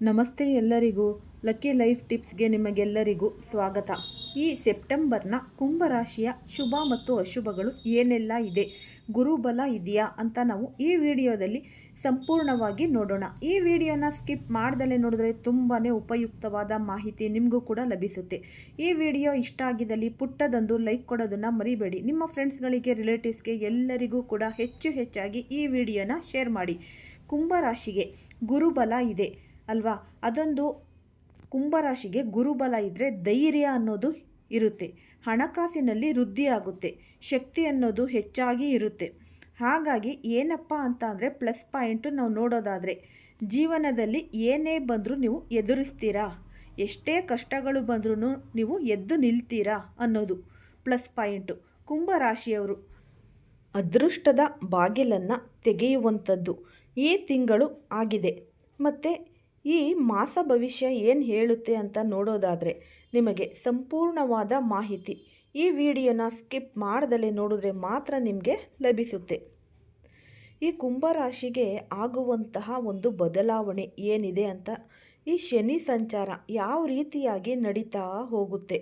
ನಮಸ್ತೆ ಎಲ್ಲರಿಗೂ. Lucky life ಟಿಪ್ಸ್ಗೆ ನಿಮಗೆಲ್ಲರಿಗೂ ಸ್ವಾಗತ. ಈ ಸೆಪ್ಟೆಂಬರ್ನ ಕುಂಭರಾಶಿಯ ಶುಭ ಮತ್ತು ಅಶುಭಗಳು ಏನೆಲ್ಲ ಇದೆ? ಗುರುಬಲ ಇದೆಯಾ ಅಂತ ನಾವು ಈ ವಿಡಿಯೋದಲ್ಲಿ ಸಂಪೂರ್ಣವಾಗಿ ನೋಡೋಣ. ಈ ವಿಡಿಯೋನ ಸ್ಕಿಪ್ ಮಾಡ್ದಲೇ ನೋಡಿದ್ರೆ ತುಂಬಾ ಉಪಯುಕ್ತವಾದ ಮಾಹಿತಿ ನಿಮಗೂ ಕೂಡ ಲಭಿಸುತ್ತೆ. ಈ ವಿಡಿಯೋ ಇಷ್ಟ ಆಗಿದ್ದಲ್ಲಿ ಪುಟ್ಟದೊಂದು ಲೈಕ್ ಕೊಡೋದನ್ನು ಮರಿಬೇಡಿ. ನಿಮ್ಮ ಫ್ರೆಂಡ್ಸ್ಗಳಿಗೆ, ರಿಲೇಟಿವ್ಸ್ಗೆ ಎಲ್ಲರಿಗೂ ಕೂಡ ಹೆಚ್ಚು ಹೆಚ್ಚಾಗಿ ಈ ವಿಡಿಯೋನ ಶೇರ್ ಮಾಡಿ. ಕುಂಭರಾಶಿಗೆ ಗುರುಬಲ ಇದೆ. ಅಲ್ವಾ? ಅದೊಂದು ಕುಂಭರಾಶಿಗೆ ಗುರುಬಲ ಇದ್ದರೆ ಧೈರ್ಯ ಅನ್ನೋದು ಇರುತ್ತೆ. ಹಣಕಾಸಿನಲ್ಲಿ ವೃದ್ಧಿ ಆಗುತ್ತೆ. ಶಕ್ತಿ ಅನ್ನೋದು ಹೆಚ್ಚಾಗಿ ಇರುತ್ತೆ. ಹಾಗಾಗಿ ಏನಪ್ಪ ಅಂತ ಅಂದರೆ ಪ್ಲಸ್ ಪಾಯಿಂಟು ನಾವು ನೋಡೋದಾದರೆ ಜೀವನದಲ್ಲಿ ಏನೇ ಬಂದರೂ ನೀವು ಎದುರಿಸ್ತೀರಾ? ಎಷ್ಟೇ ಕಷ್ಟಗಳು ಬಂದ್ರೂ ನೀವು ಎದ್ದು ನಿಲ್ತೀರಾ ಅನ್ನೋದು ಪ್ಲಸ್ ಪಾಯಿಂಟು. ಕುಂಭರಾಶಿಯವರು ಅದೃಷ್ಟದ ಬಾಗಿಲನ್ನು ತೆಗೆಯುವಂಥದ್ದು ಈ ತಿಂಗಳು ಆಗಿದೆ. ಮತ್ತು ಈ ಮಾಸ ಭವಿಷ್ಯ ಏನು ಹೇಳುತ್ತೆ ಅಂತ ನೋಡೋದಾದರೆ ನಿಮಗೆ ಸಂಪೂರ್ಣವಾದ ಮಾಹಿತಿ. ಈ ವಿಡಿಯೋನ ಸ್ಕಿಪ್ ಮಾಡ್ದಲೇ ನೋಡಿದ್ರೆ ಮಾತ್ರ ನಿಮಗೆ ಲಭಿಸುತ್ತೆ. ಈ ಕುಂಭರಾಶಿಗೆ ಆಗುವಂತಹ ಒಂದು ಬದಲಾವಣೆ ಏನಿದೆ ಅಂತ ಈ ಶನಿ ಸಂಚಾರ ಯಾವ ರೀತಿಯಾಗಿ ನಡೀತಾ ಹೋಗುತ್ತೆ?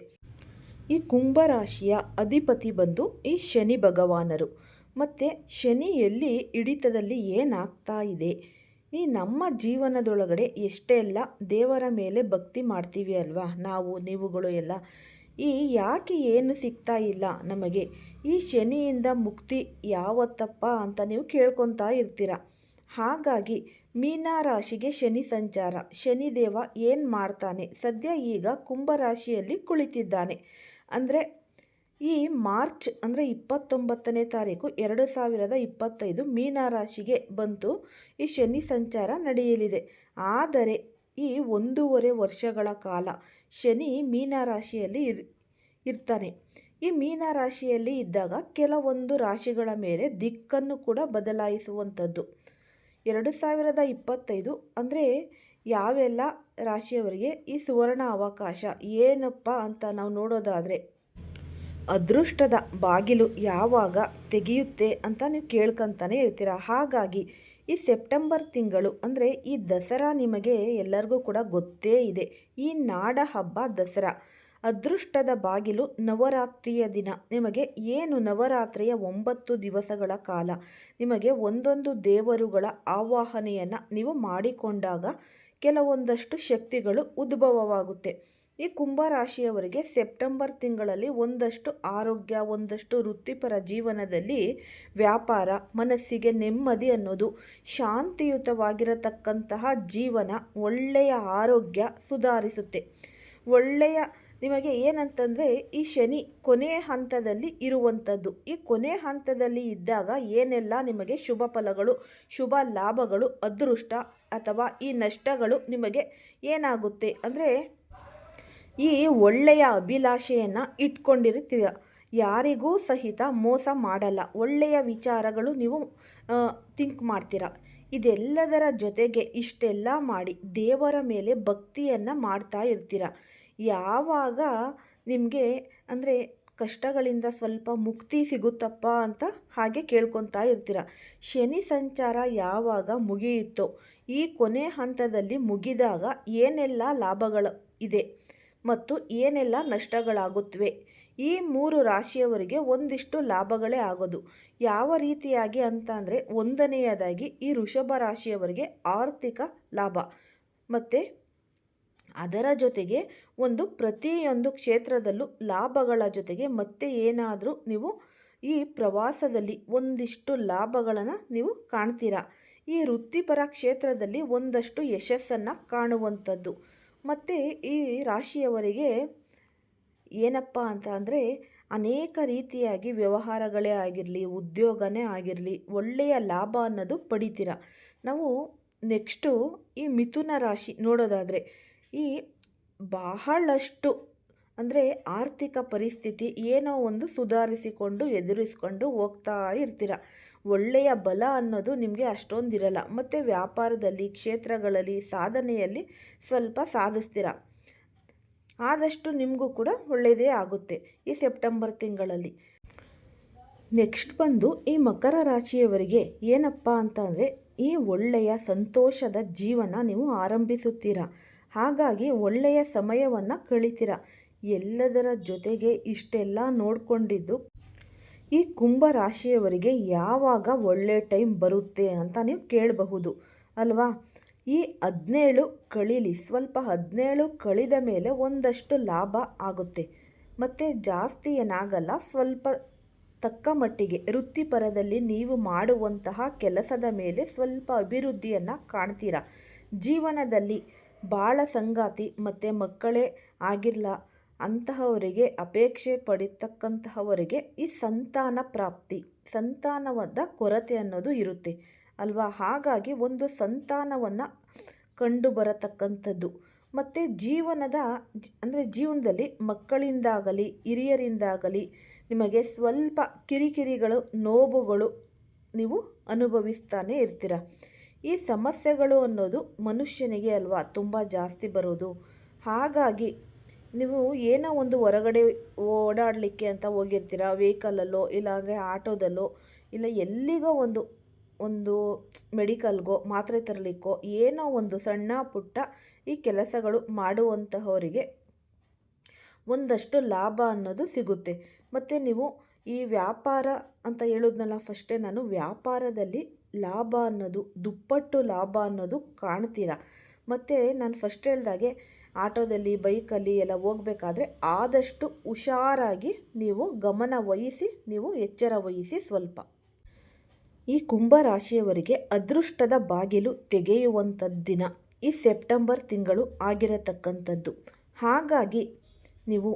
ಈ ಕುಂಭರಾಶಿಯ ಅಧಿಪತಿ ಬಂದು ಈ ಶನಿ ಭಗವಾನರು. ಮತ್ತು ಶನಿಯಲ್ಲಿ ಹಿಡಿತದಲ್ಲಿ ಏನಾಗ್ತಾ ಇದೆ? ಈ ನಮ್ಮ ಜೀವನದೊಳಗಡೆ ಎಷ್ಟೆಲ್ಲ ದೇವರ ಮೇಲೆ ಭಕ್ತಿ ಮಾಡ್ತೀವಿ ಅಲ್ವಾ? ನಾವು, ನೀವುಗಳು ಎಲ್ಲ. ಈ ಯಾಕೆ ಏನು ಸಿಗ್ತಾ ಇಲ್ಲ ನಮಗೆ? ಈ ಶನಿಯಿಂದ ಮುಕ್ತಿ ಯಾವತ್ತಪ್ಪ ಅಂತ ನೀವು ಕೇಳ್ಕೊತಾ ಇರ್ತೀರ? ಹಾಗಾಗಿ ಮೀನರಾಶಿಗೆ ಶನಿ ಸಂಚಾರ. ಶನಿದೇವ ಏನು ಮಾಡ್ತಾನೆ? ಸದ್ಯ ಈಗ ಕುಂಭರಾಶಿಯಲ್ಲಿ ಕುಳಿತಿದ್ದಾನೆ. ಅಂದರೆ ಈ ಮಾರ್ಚ್ ಅಂದರೆ ಇಪ್ಪತ್ತೊಂಬತ್ತನೇ ತಾರೀಕು ಎರಡು ಸಾವಿರದ ಇಪ್ಪತ್ತೈದು ಮೀನರಾಶಿಗೆ ಬಂತು ಈ ಶನಿ ಸಂಚಾರ ನಡೆಯಲಿದೆ. ಆದರೆ ಈ ಒಂದೂವರೆ ವರ್ಷಗಳ ಕಾಲ ಶನಿ ಮೀನರಾಶಿಯಲ್ಲಿ ಇರ್, ಇರ್ತಾನೆ. ಈ ಮೀನರಾಶಿಯಲ್ಲಿ ಇದ್ದಾಗ ಕೆಲವೊಂದು ರಾಶಿಗಳ ಮೇಲೆ ದಿಕ್ಕನ್ನು ಕೂಡ ಬದಲಾಯಿಸುವಂಥದ್ದು. ಎರಡು ಸಾವಿರದ ಇಪ್ಪತ್ತೈದು ಅಂದರೆ ಯಾವೆಲ್ಲ ರಾಶಿಯವರಿಗೆ ಈ ಸುವರ್ಣ ಅವಕಾಶ, ಏನಪ್ಪ ಅಂತ ನಾವು ನೋಡೋದಾದರೆ ಅದೃಷ್ಟದ ಬಾಗಿಲು ಯಾವಾಗ ತೆಗೆಯುತ್ತೆ ಅಂತ ನೀವು ಕೇಳ್ಕೊತಾನೆ ಇರ್ತೀರ? ಹಾಗಾಗಿ ಈ ಸೆಪ್ಟೆಂಬರ್ ತಿಂಗಳು ಅಂದರೆ ಈ ದಸರಾ ನಿಮಗೆ ಎಲ್ಲರಿಗೂ ಕೂಡ ಗೊತ್ತೇ ಇದೆ. ಈ ನಾಡ ಹಬ್ಬ ದಸರಾ. ಅದೃಷ್ಟದ ಬಾಗಿಲು ನವರಾತ್ರಿಯ ದಿನ. ನಿಮಗೆ ಏನು ನವರಾತ್ರಿಯ ಒಂಬತ್ತು ದಿವಸಗಳ ಕಾಲ? ನಿಮಗೆ ಒಂದೊಂದು ದೇವರುಗಳ ಆವಾಹನೆಯನ್ನು ನೀವು ಮಾಡಿಕೊಂಡಾಗ ಕೆಲವೊಂದಷ್ಟು ಶಕ್ತಿಗಳು ಉದ್ಭವವಾಗುತ್ತೆ. ಈ ಕುಂಭರಾಶಿಯವರಿಗೆ ಸೆಪ್ಟೆಂಬರ್ ತಿಂಗಳಲ್ಲಿ ಒಂದಷ್ಟು ಆರೋಗ್ಯ, ಒಂದಷ್ಟು ವೃತ್ತಿಪರ ಜೀವನದಲ್ಲಿ ವ್ಯಾಪಾರ, ಮನಸ್ಸಿಗೆ ನೆಮ್ಮದಿ ಅನ್ನೋದು ಶಾಂತಿಯುತವಾಗಿರತಕ್ಕಂತಹ ಜೀವನ ಒಳ್ಳೆಯ ಆರೋಗ್ಯ ಸುಧಾರಿಸುತ್ತೆ. ಒಳ್ಳೆಯ ನಿಮಗೆ ಏನಂತಂದರೆ ಈ ಶನಿ ಕೊನೆ ಹಂತದಲ್ಲಿ ಇರುವಂಥದ್ದು. ಈ ಕೊನೆ ಹಂತದಲ್ಲಿ ಇದ್ದಾಗ ಏನೆಲ್ಲ ನಿಮಗೆ ಶುಭ ಫಲಗಳು, ಶುಭ ಲಾಭಗಳು, ಅದೃಷ್ಟ ಅಥವಾ ಈ ನಷ್ಟಗಳು ನಿಮಗೆ ಏನಾಗುತ್ತೆ ಅಂದರೆ ಈ ಒಳ್ಳೆಯ ಅಭಿಲಾಷೆಯನ್ನು ಇಟ್ಕೊಂಡಿರ್ತೀರ ಯಾರಿಗೂ ಸಹಿತ ಮೋಸ ಮಾಡಲ್ಲ. ಒಳ್ಳೆಯ ವಿಚಾರಗಳು ನೀವು ಥಿಂಕ್ ಮಾಡ್ತೀರ. ಇದೆಲ್ಲದರ ಜೊತೆಗೆ ಇಷ್ಟೆಲ್ಲ ಮಾಡಿ ದೇವರ ಮೇಲೆ ಭಕ್ತಿಯನ್ನು ಮಾಡ್ತಾ ಇರ್ತೀರ. ಯಾವಾಗ ನಿಮಗೆ, ಅಂದರೆ ಕಷ್ಟಗಳಿಂದ ಸ್ವಲ್ಪ ಮುಕ್ತಿ ಸಿಗುತ್ತಪ್ಪ ಅಂತ ಹಾಗೆ ಕೇಳ್ಕೊತಾ ಇರ್ತೀರ. ಶನಿ ಸಂಚಾರ ಯಾವಾಗ ಮುಗಿಯುತ್ತೋ, ಈ ಕೊನೆ ಹಂತದಲ್ಲಿ ಮುಗಿದಾಗ ಏನೆಲ್ಲ ಲಾಭಗಳು ಇದೆ. ಮತ್ತು ಏನೆಲ್ಲ ನಷ್ಟಗಳಾಗುತ್ತವೆ ಈ ಮೂರು ರಾಶಿಯವರಿಗೆ ಒಂದಿಷ್ಟು ಲಾಭಗಳೇ ಆಗೋದು. ಯಾವ ರೀತಿಯಾಗಿ ಅಂತ ಅಂದರೆ ಒಂದನೆಯದಾಗಿ ಈ ವೃಷಭ ರಾಶಿಯವರಿಗೆ ಆರ್ಥಿಕ ಲಾಭ. ಮತ್ತು ಅದರ ಜೊತೆಗೆ ಒಂದು ಪ್ರತಿಯೊಂದು ಕ್ಷೇತ್ರದಲ್ಲೂ ಲಾಭಗಳ ಜೊತೆಗೆ ಮತ್ತೆ ಏನಾದರೂ ನೀವು ಈ ಪ್ರವಾಸದಲ್ಲಿ ಒಂದಿಷ್ಟು ಲಾಭಗಳನ್ನು ನೀವು ಕಾಣ್ತೀರಾ? ಈ ವೃತ್ತಿಪರ ಕ್ಷೇತ್ರದಲ್ಲಿ ಒಂದಷ್ಟು ಯಶಸ್ಸನ್ನು ಕಾಣುವಂಥದ್ದು. ಮತ್ತು ಈ ರಾಶಿಯವರಿಗೆ ಏನಪ್ಪ ಅಂತ ಅಂದರೆ ಅನೇಕ ರೀತಿಯಾಗಿ ವ್ಯವಹಾರಗಳೇ ಆಗಿರಲಿ, ಉದ್ಯೋಗನೇ ಆಗಿರಲಿ, ಒಳ್ಳೆಯ ಲಾಭ ಅನ್ನೋದು ಪಡಿತೀರ. ನಾವು ನೆಕ್ಸ್ಟು ಈ ಮಿಥುನ ರಾಶಿ ನೋಡೋದಾದರೆ, ಈ ಬಹಳಷ್ಟು ಅಂದರೆ ಆರ್ಥಿಕ ಪರಿಸ್ಥಿತಿ ಏನೋ ಒಂದು ಸುಧಾರಿಸಿಕೊಂಡು, ಎದುರಿಸ್ಕೊಂಡು ಹೋಗ್ತಾ ಇರ್ತೀರ. ಒಳ್ಳೆಯ ಬಲ ಅನ್ನೋದು ನಿಮಗೆ ಅಷ್ಟೊಂದಿರಲ್ಲ. ಮತ್ತು ವ್ಯಾಪಾರದಲ್ಲಿ, ಕ್ಷೇತ್ರಗಳಲ್ಲಿ, ಸಾಧನೆಯಲ್ಲಿ ಸ್ವಲ್ಪ ಸಾಧಿಸ್ತೀರ. ಆದಷ್ಟು ನಿಮಗೂ ಕೂಡ ಒಳ್ಳೆಯದೇ ಆಗುತ್ತೆ ಈ ಸೆಪ್ಟೆಂಬರ್ ತಿಂಗಳಲ್ಲಿ. ನೆಕ್ಸ್ಟ್ ಬಂದು ಈ ಮಕರ ರಾಶಿಯವರಿಗೆ ಏನಪ್ಪ ಅಂತ ಅಂದರೆ ಈ ಒಳ್ಳೆಯ ಸಂತೋಷದ ಜೀವನ ನೀವು ಆರಂಭಿಸುತ್ತೀರ. ಹಾಗಾಗಿ ಒಳ್ಳೆಯ ಸಮಯವನ್ನು ಕಳಿತೀರ. ಎಲ್ಲದರ ಜೊತೆಗೆ ಇಷ್ಟೆಲ್ಲ ನೋಡಿಕೊಂಡಿದ್ದು ಈ ಕುಂಭ ರಾಶಿಯವರಿಗೆ ಯಾವಾಗ ಒಳ್ಳೆಯ ಟೈಮ್ ಬರುತ್ತೆ ಅಂತ ನೀವು ಕೇಳಬಹುದು, ಅಲ್ವಾ? ಈ ಹದಿನೇಳು ಕಳೀಲಿ, ಸ್ವಲ್ಪ ಹದಿನೇಳು ಕಳೆದ ಮೇಲೆ ಒಂದಷ್ಟು ಲಾಭ ಆಗುತ್ತೆ. ಮತ್ತು ಜಾಸ್ತಿ ಏನಾಗಲ್ಲ, ಸ್ವಲ್ಪ ತಕ್ಕ ಮಟ್ಟಿಗೆ ವೃತ್ತಿಪರದಲ್ಲಿ ನೀವು ಮಾಡುವಂತಹ ಕೆಲಸದ ಮೇಲೆ ಸ್ವಲ್ಪ ಅಭಿವೃದ್ಧಿಯನ್ನು ಕಾಣ್ತೀರಾ? ಜೀವನದಲ್ಲಿ ಬಾಳ ಸಂಗಾತಿ ಮತ್ತು ಮಕ್ಕಳೇ ಆಗಿರಲ್ಲ ಅಂತಹವರಿಗೆ ಅಪೇಕ್ಷೆ ಪಡಿತಕ್ಕಂತಹವರಿಗೆ ಈ ಸಂತಾನ ಪ್ರಾಪ್ತಿ, ಸಂತಾನವಾದ ಕೊರತೆ ಅನ್ನೋದು ಇರುತ್ತೆ. ಅಲ್ವಾ? ಹಾಗಾಗಿ ಒಂದು ಸಂತಾನವನ್ನು ಕಂಡು ಬರತಕ್ಕಂಥದ್ದು ಮತ್ತು ಜೀವನದ ಅಂದರೆ ಜೀವನದಲ್ಲಿ ಮಕ್ಕಳಿಂದಾಗಲಿ, ಹಿರಿಯರಿಂದಾಗಲಿ ನಿಮಗೆ ಸ್ವಲ್ಪ ಕಿರಿಕಿರಿಗಳು, ನೋವುಗಳು ನೀವು ಅನುಭವಿಸ್ತಾನೆ ಇರ್ತೀರ. ಈ ಸಮಸ್ಯೆಗಳು ಅನ್ನೋದು ಮನುಷ್ಯನಿಗೆ ಅಲ್ವಾ ತುಂಬ ಜಾಸ್ತಿ ಬರೋದು. ಹಾಗಾಗಿ ನೀವು ಏನೋ ಒಂದು ಹೊರಗಡೆ ಓಡಾಡಲಿಕ್ಕೆ ಅಂತ ಹೋಗಿರ್ತೀರ? ವೆಹಿಕಲಲ್ಲೋ, ಇಲ್ಲಾಂದರೆ ಆಟೋದಲ್ಲೋ, ಇಲ್ಲ ಎಲ್ಲಿಗೋ ಒಂದು ಒಂದು ಮೆಡಿಕಲ್ಗೋ ಮಾತ್ರೆ ತರಲಿಕ್ಕೋ, ಏನೋ ಒಂದು ಸಣ್ಣ ಪುಟ್ಟ ಈ ಕೆಲಸಗಳು ಮಾಡುವಂತಹವರಿಗೆ ಒಂದಷ್ಟು ಲಾಭ ಅನ್ನೋದು ಸಿಗುತ್ತೆ. ಮತ್ತು ನೀವು ಈ ವ್ಯಾಪಾರ ಅಂತ ಹೇಳೋದ್ನಲ್ಲ ಫಸ್ಟೇ ನಾನು ವ್ಯಾಪಾರದಲ್ಲಿ ಲಾಭ ಅನ್ನೋದು, ದುಪ್ಪಟ್ಟು ಲಾಭ ಅನ್ನೋದು ಕಾಣ್ತೀರ? ಮತ್ತು ನಾನು ಫಸ್ಟ್ ಹೇಳ್ದಾಗೆ ಆಟೋದಲ್ಲಿ, ಬೈಕಲ್ಲಿ ಎಲ್ಲ ಹೋಗಬೇಕಾದ್ರೆ ಆದಷ್ಟು ಹುಷಾರಾಗಿ ನೀವು ಗಮನ ವಹಿಸಿ, ನೀವು ಎಚ್ಚರ ವಹಿಸಿ ಸ್ವಲ್ಪ. ಈ ಕುಂಭರಾಶಿಯವರಿಗೆ ಅದೃಷ್ಟದ ಬಾಗಿಲು ತೆಗೆಯುವಂಥದ್ದು ದಿನ. ಈ ಸೆಪ್ಟೆಂಬರ್ ತಿಂಗಳು ಆಗಿರತಕ್ಕಂಥದ್ದು. ಹಾಗಾಗಿ ನೀವು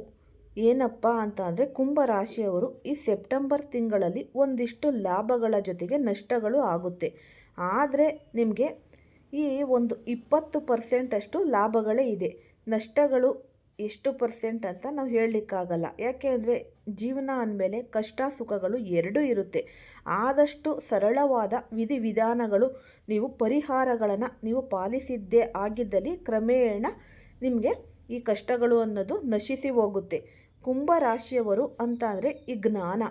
ಏನಪ್ಪ ಅಂತ ಅಂದರೆ ಕುಂಭರಾಶಿಯವರು ಈ ಸೆಪ್ಟೆಂಬರ್ ತಿಂಗಳಲ್ಲಿ ಒಂದಿಷ್ಟು ಲಾಭಗಳ ಜೊತೆಗೆ ನಷ್ಟಗಳು ಆಗುತ್ತೆ. ಆದರೆ ನಿಮಗೆ ಈ ಒಂದು ಇಪ್ಪತ್ತು ಪರ್ಸೆಂಟಷ್ಟು ಲಾಭಗಳೇ ಇದೆ. ನಷ್ಟಗಳು ಎಷ್ಟು ಪರ್ಸೆಂಟ್ ಅಂತ ನಾವು ಹೇಳಲಿಕ್ಕಾಗಲ್ಲ. ಯಾಕೆ ಅಂದರೆ ಜೀವನ ಅಂದಮೇಲೆ ಕಷ್ಟ ಸುಖಗಳು ಎರಡೂ ಇರುತ್ತೆ. ಆದಷ್ಟು ಸರಳವಾದ ವಿಧಿವಿಧಾನಗಳು ನೀವು ಪರಿಹಾರಗಳನ್ನು ನೀವು ಪಾಲಿಸಿದ್ದೇ ಆಗಿದ್ದಲ್ಲಿ ಕ್ರಮೇಣ ನಿಮಗೆ ಈ ಕಷ್ಟಗಳು ಅನ್ನೋದು ನಶಿಸಿ ಹೋಗುತ್ತೆ. ಕುಂಭರಾಶಿಯವರು ಅಂತ ಅಂದರೆ ಈ ಜ್ಞಾನ.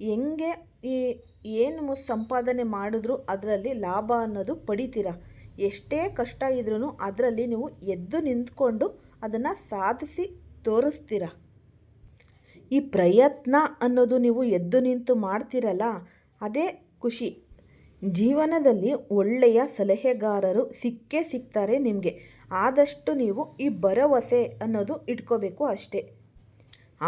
ಹೆಂಗೆ ಈ ಏನು ಸಂಪಾದನೆ ಮಾಡಿದ್ರು ಅದರಲ್ಲಿ ಲಾಭ ಅನ್ನೋದು ಪಡಿತೀರ. ಎಷ್ಟೇ ಕಷ್ಟ ಇದ್ರೂ ಅದರಲ್ಲಿ ನೀವು ಎದ್ದು ನಿಂತ್ಕೊಂಡು ಅದನ್ನು ಸಾಧಿಸಿ ತೋರಿಸ್ತೀರ? ಈ ಪ್ರಯತ್ನ ಅನ್ನೋದು ನೀವು ಎದ್ದು ನಿಂತು ಮಾಡ್ತೀರಲ್ಲ, ಅದೇ ಖುಷಿ. ಜೀವನದಲ್ಲಿ ಒಳ್ಳೆಯ ಸಲಹೆಗಾರರು ಸಿಕ್ಕೇ ಸಿಗ್ತಾರೆ ನಿಮಗೆ. ಆದಷ್ಟು ನೀವು ಈ ಭರವಸೆ ಅನ್ನೋದು ಇಟ್ಕೋಬೇಕು ಅಷ್ಟೇ.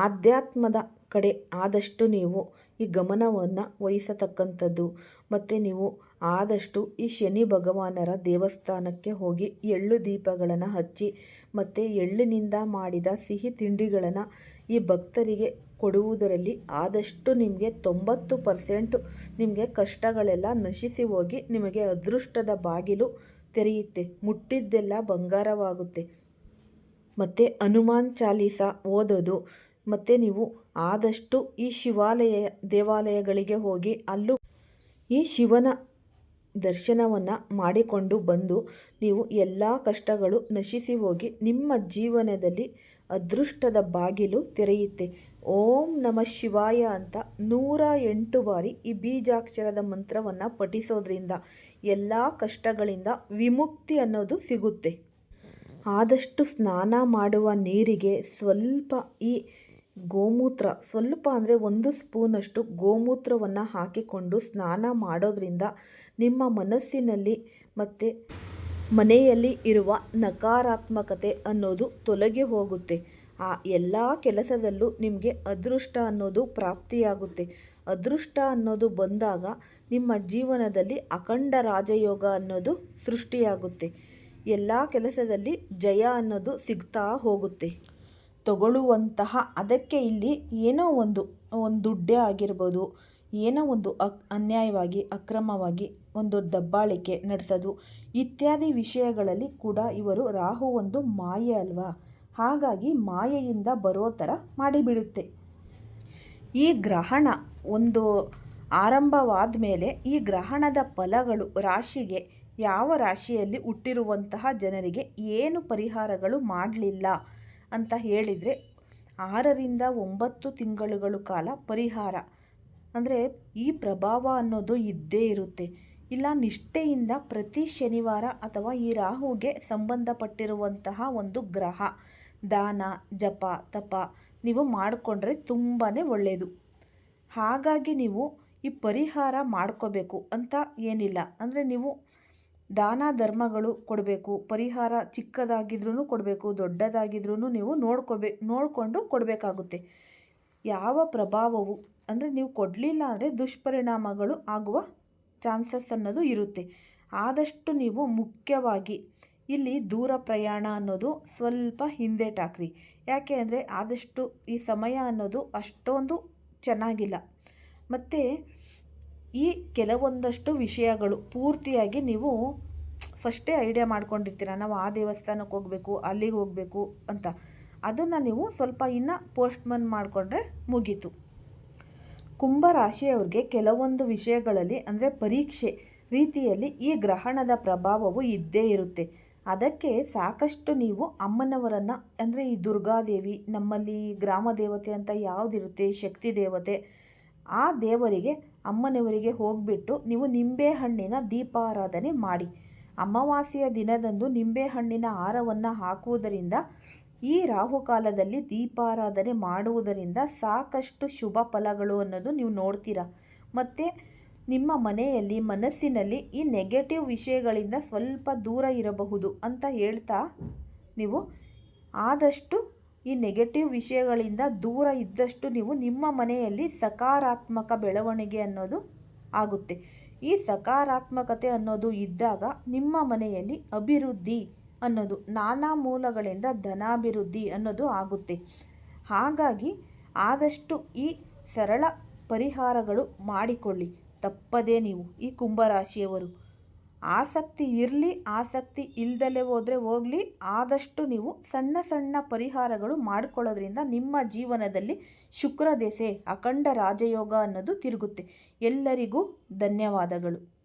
ಆಧ್ಯಾತ್ಮದ ಕಡೆ ಆದಷ್ಟು ನೀವು ಈ ಗಮನವನ್ನು ವಹಿಸತಕ್ಕಂಥದ್ದು, ಮತ್ತು ನೀವು ಆದಷ್ಟು ಈ ಶನಿ ಭಗವಾನರ ದೇವಸ್ಥಾನಕ್ಕೆ ಹೋಗಿ ಎಳ್ಳು ದೀಪಗಳನ್ನು ಹಚ್ಚಿ ಮತ್ತು ಎಳ್ಳಿನಿಂದ ಮಾಡಿದ ಸಿಹಿ ತಿಂಡಿಗಳನ್ನು ಈ ಭಕ್ತರಿಗೆ ಕೊಡುವುದರಲ್ಲಿ ಆದಷ್ಟು ನಿಮಗೆ ತೊಂಬತ್ತು ಪರ್ಸೆಂಟು ನಿಮಗೆ ಕಷ್ಟಗಳೆಲ್ಲ ನಶಿಸಿ ಹೋಗಿ ನಿಮಗೆ ಅದೃಷ್ಟದ ಬಾಗಿಲು ತೆರೆಯುತ್ತೆ, ಮುಟ್ಟಿದ್ದೆಲ್ಲ ಬಂಗಾರವಾಗುತ್ತೆ. ಮತ್ತು ಹನುಮಾನ್ ಚಾಲೀಸ ಓದೋದು, ಮತ್ತು ನೀವು ಆದಷ್ಟು ಈ ಶಿವಾಲಯ ದೇವಾಲಯಗಳಿಗೆ ಹೋಗಿ ಅಲ್ಲೂ ಈ ಶಿವನ ದರ್ಶನವನ್ನು ಮಾಡಿಕೊಂಡು ಬಂದು ನೀವು ಎಲ್ಲ ಕಷ್ಟಗಳು ನಶಿಸಿ ಹೋಗಿ ನಿಮ್ಮ ಜೀವನದಲ್ಲಿ ಅದೃಷ್ಟದ ಬಾಗಿಲು ತೆರೆಯುತ್ತೆ. ಓಂ ನಮ ಶಿವಾಯ ಅಂತ ನೂರ ಎಂಟು ಬಾರಿ ಈ ಬೀಜಾಕ್ಷರದ ಮಂತ್ರವನ್ನು ಪಠಿಸೋದ್ರಿಂದ ಎಲ್ಲ ಕಷ್ಟಗಳಿಂದ ವಿಮುಕ್ತಿ ಅನ್ನೋದು ಸಿಗುತ್ತೆ. ಆದಷ್ಟು ಸ್ನಾನ ಮಾಡುವ ನೀರಿಗೆ ಸ್ವಲ್ಪ ಈ ಗೋಮೂತ್ರ, ಸ್ವಲ್ಪ ಅಂದರೆ ಒಂದು ಸ್ಪೂನಷ್ಟು ಗೋಮೂತ್ರವನ್ನು ಹಾಕಿಕೊಂಡು ಸ್ನಾನ ಮಾಡೋದ್ರಿಂದ ನಿಮ್ಮ ಮನಸ್ಸಿನಲ್ಲಿ ಮತ್ತು ಮನೆಯಲ್ಲಿ ಇರುವ ನಕಾರಾತ್ಮಕತೆ ಅನ್ನೋದು ತೊಲಗಿ ಹೋಗುತ್ತೆ. ಆ ಎಲ್ಲ ಕೆಲಸದಲ್ಲೂ ನಿಮಗೆ ಅದೃಷ್ಟ ಅನ್ನೋದು ಪ್ರಾಪ್ತಿಯಾಗುತ್ತೆ. ಅದೃಷ್ಟ ಅನ್ನೋದು ಬಂದಾಗ ನಿಮ್ಮ ಜೀವನದಲ್ಲಿ ಅಖಂಡ ರಾಜಯೋಗ ಅನ್ನೋದು ಸೃಷ್ಟಿಯಾಗುತ್ತೆ. ಎಲ್ಲ ಕೆಲಸದಲ್ಲಿ ಜಯ ಅನ್ನೋದು ಸಿಗ್ತಾ ಹೋಗುತ್ತೆ. ತಗೊಳ್ಳುವಂತಹ, ಅದಕ್ಕೆ ಇಲ್ಲಿ ಏನೋ ಒಂದು ಒಂದು ದುಡ್ಡೇ ಆಗಿರ್ಬೋದು. ಏನೋ ಒಂದು ಅಕ್, ಅನ್ಯಾಯವಾಗಿ, ಅಕ್ರಮವಾಗಿ ಒಂದು ದಬ್ಬಾಳಿಕೆ ನಡೆಸೋದು. ಇತ್ಯಾದಿ ವಿಷಯಗಳಲ್ಲಿ ಕೂಡ ಇವರು ರಾಹು ಒಂದು ಮಾಯೆ ಅಲ್ವಾ? ಹಾಗಾಗಿ ಮಾಯೆಯಿಂದ ಬರೋ ಥರ ಮಾಡಿಬಿಡುತ್ತೆ. ಈ ಗ್ರಹಣ ಒಂದು ಆರಂಭವಾದ ಮೇಲೆ ಈ ಗ್ರಹಣದ ಫಲಗಳು ರಾಶಿಗೆ, ಯಾವ ರಾಶಿಯಲ್ಲಿ ಹುಟ್ಟಿರುವಂತಹ ಜನರಿಗೆ ಏನು ಪರಿಹಾರಗಳು ಮಾಡಲಿಲ್ಲ ಅಂತ ಹೇಳಿದರೆ ಆರರಿಂದ ಒಂಬತ್ತು ತಿಂಗಳುಗಳು ಕಾಲ ಪರಿಹಾರ. ಅಂದರೆ ಈ ಪ್ರಭಾವ ಅನ್ನೋದು ಇದ್ದೇ ಇರುತ್ತೆ. ಇಲ್ಲ, ನಿಷ್ಠೆಯಿಂದ ಪ್ರತಿ ಶನಿವಾರ ಅಥವಾ ಈ ರಾಹುಗೆ ಸಂಬಂಧಪಟ್ಟಿರುವಂತಹ ಒಂದು ಗ್ರಹ, ದಾನ, ಜಪ, ತಪ ನೀವು ಮಾಡಿಕೊಂಡ್ರೆ ತುಂಬಾ ಒಳ್ಳೆಯದು ಹಾಗಾಗಿ ನೀವು ಈ ಪರಿಹಾರ ಮಾಡ್ಕೋಬೇಕು ಅಂತ ಏನಿಲ್ಲ. ಅಂದರೆ ನೀವು ದಾನ ಧರ್ಮಗಳು ಕೊಡಬೇಕು, ಪರಿಹಾರ ಚಿಕ್ಕದಾಗಿದ್ರೂ ಕೊಡಬೇಕು ದೊಡ್ಡದಾಗಿದ್ರೂ ನೀವು ನೋಡ್ಕೋಬೇ, ನೋಡಿಕೊಂಡು ಕೊಡಬೇಕಾಗುತ್ತೆ. ಯಾವ ಪ್ರಭಾವವು ಅಂದರೆ ನೀವು ಕೊಡಲಿಲ್ಲ ಅಂದರೆ ದುಷ್ಪರಿಣಾಮಗಳು ಆಗುವ ಚಾನ್ಸಸ್ ಅನ್ನೋದು ಇರುತ್ತೆ. ಆದಷ್ಟು ನೀವು ಮುಖ್ಯವಾಗಿ ಇಲ್ಲಿ ದೂರ ಪ್ರಯಾಣ ಅನ್ನೋದು ಸ್ವಲ್ಪ ಹಿಂದೆ ಟಾಕ್ರಿ. ಯಾಕೆ ಅಂದರೆ ಆದಷ್ಟು ಈ ಸಮಯ ಅನ್ನೋದು ಅಷ್ಟೊಂದು ಚೆನ್ನಾಗಿಲ್ಲ. ಮತ್ತು ಈ ಕೆಲವೊಂದಷ್ಟು ವಿಷಯಗಳು ಪೂರ್ತಿಯಾಗಿ ನೀವು ಫಸ್ಟೇ ಐಡಿಯಾ ಮಾಡ್ಕೊಂಡಿರ್ತೀರ. ನಾವು ಆ ದೇವಸ್ಥಾನಕ್ಕೆ ಹೋಗಬೇಕು, ಅಲ್ಲಿಗೆ ಹೋಗಬೇಕು ಅಂತ. ಅದನ್ನು ನೀವು ಸ್ವಲ್ಪ ಇನ್ನು ಪೋಸ್ಟ್ಮನ್ ಮಾಡಿಕೊಂಡ್ರೆ ಮುಗೀತು. ಕುಂಭರಾಶಿಯವ್ರಿಗೆ ಕೆಲವೊಂದು ವಿಷಯಗಳಲ್ಲಿ, ಅಂದರೆ ಪರೀಕ್ಷೆ ರೀತಿಯಲ್ಲಿ ಈ ಗ್ರಹಣದ ಪ್ರಭಾವವು ಇದ್ದೇ ಇರುತ್ತೆ. ಅದಕ್ಕೆ ಸಾಕಷ್ಟು ನೀವು ಅಮ್ಮನವರನ್ನು, ಅಂದರೆ ಈ ದುರ್ಗಾದೇವಿ, ನಮ್ಮಲ್ಲಿ ಗ್ರಾಮ ದೇವತೆ ಅಂತ ಯಾವುದಿರುತ್ತೆ ಶಕ್ತಿ ದೇವತೆ, ಆ ದೇವರಿಗೆ, ಅಮ್ಮನವರಿಗೆ ಹೋಗಿಬಿಟ್ಟು ನೀವು ನಿಂಬೆಹಣ್ಣಿನ ದೀಪಾರಾಧನೆ ಮಾಡಿ. ಅಮಾವಾಸ್ಯೆಯ ದಿನದಂದು ನಿಂಬೆಹಣ್ಣಿನ ಹಾರವನ್ನು ಹಾಕುವುದರಿಂದ ಈ ರಾಹುಕಾಲದಲ್ಲಿ ದೀಪಾರಾಧನೆ ಮಾಡುವುದರಿಂದ ಸಾಕಷ್ಟು ಶುಭ ಫಲಗಳು ಅನ್ನೋದು ನೀವು ನೋಡ್ತೀರಾ. ಮತ್ತು ನಿಮ್ಮ ಮನೆಯಲ್ಲಿ, ಮನಸ್ಸಿನಲ್ಲಿ ಈ ನೆಗೆಟಿವ್ ವಿಷಯಗಳಿಂದ ಸ್ವಲ್ಪ ದೂರ ಇರಬಹುದು ಅಂತ ಹೇಳ್ತಾ ನೀವು ಆದಷ್ಟು ಈ ನೆಗೆಟಿವ್ ವಿಷಯಗಳಿಂದ ದೂರ ಇದ್ದಷ್ಟು ನೀವು ನಿಮ್ಮ ಮನೆಯಲ್ಲಿ ಸಕಾರಾತ್ಮಕ ಬೆಳವಣಿಗೆ ಅನ್ನೋದು ಆಗುತ್ತೆ. ಈ ಸಕಾರಾತ್ಮಕತೆ ಅನ್ನೋದು ಇದ್ದಾಗ ನಿಮ್ಮ ಮನೆಯಲ್ಲಿ ಅಭಿವೃದ್ಧಿ ಅನ್ನೋದು ನಾನಾ ಮೂಲಗಳಿಂದ ಧನಾಭಿವೃದ್ಧಿ ಅನ್ನೋದು ಆಗುತ್ತೆ. ಹಾಗಾಗಿ ಆದಷ್ಟು ಈ ಸರಳ ಪರಿಹಾರಗಳು ಮಾಡಿಕೊಳ್ಳಿ. ತಪ್ಪದೇ ನೀವು ಈ ಕುಂಭರಾಶಿಯವರು. ಆಸಕ್ತಿ ಇರಲಿ, ಆಸಕ್ತಿ ಇಲ್ದಲೇ ಹೋದರೆ ಹೋಗಲಿ. ಆದಷ್ಟು ನೀವು ಸಣ್ಣ ಸಣ್ಣ ಪರಿಹಾರಗಳು ಮಾಡಿಕೊಳ್ಳೋದ್ರಿಂದ ನಿಮ್ಮ ಜೀವನದಲ್ಲಿ ಶುಕ್ರ ದೆಸೆ ಅಖಂಡ ರಾಜಯೋಗ ಅನ್ನೋದು ತಿರುಗುತ್ತೆ. ಎಲ್ಲರಿಗೂ ಧನ್ಯವಾದಗಳು.